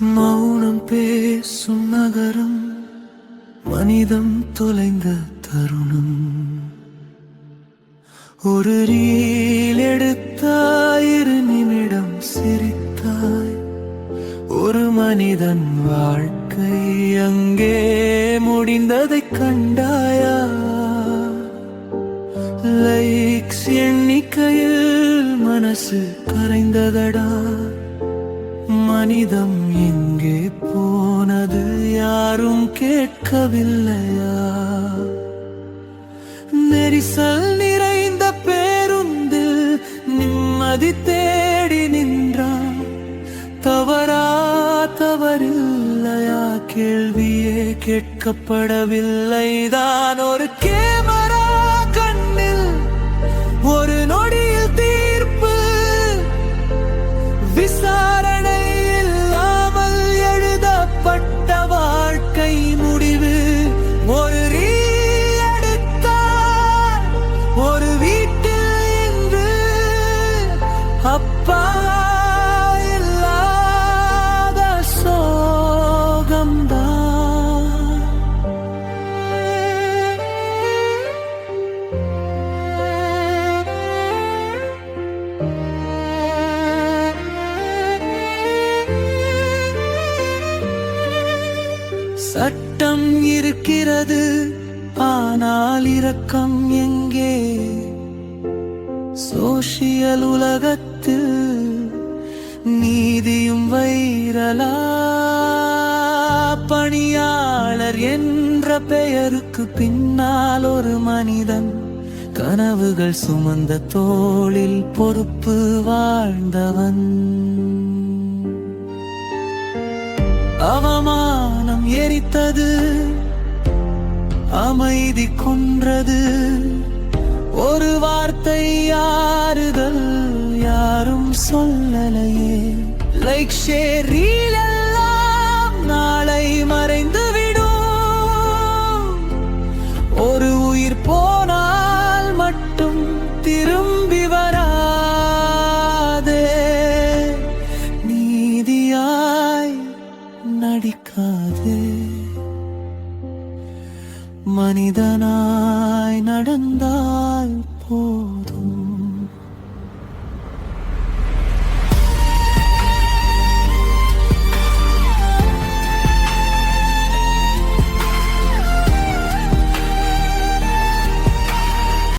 மௌனம் பேசும் நகரம் மனிதம் தொலைந்த தருணம். ஒரு ரீல் எடுத்தாயிரு நிமிடம் சிரித்தாய். ஒரு மனிதன் வாழ்க்கை அங்கே முடிந்ததை கண்டாயா? லைக்ஸ் எண்ணிக்கையில் மனசு கரைந்ததடா? மனிதம் எங்கே போனது யாரும் கேட்கவில்லையா? நெரிசல் நிறைந்த பேருந்தில் நிம்மதி தேடி நின்றான். தவறா தவறில்லையா? கேள்வியே கேட்கப்படவில்லை தான் ஒரு கேமரா அப்பா இல்லாத சோகம்தான். சட்டம் இருக்கிறது ஆனால் இரக்கம் எங்கே? சோஷியல் உலகத்தில் நீதியும் வைரலா பணியாளர் என்ற பெயருக்கு பின்னால் ஒரு மனிதன். கனவுகள் சுமந்த தோளில் பொறுப்பு வாழ்ந்தவன். அவமானம் எரித்தது அமைதி கொன்றது. ஒரு வார்த்தை சொல்லலையே. லைக் ஷேர் எல்லாம் நாளை மறைந்து விடும் ஒரு உயிர் போனால் மட்டும் திரும்பி வராதே. நீதியாய் நடிக்காதே. மனிதனாய் நடந்தால் போதும்.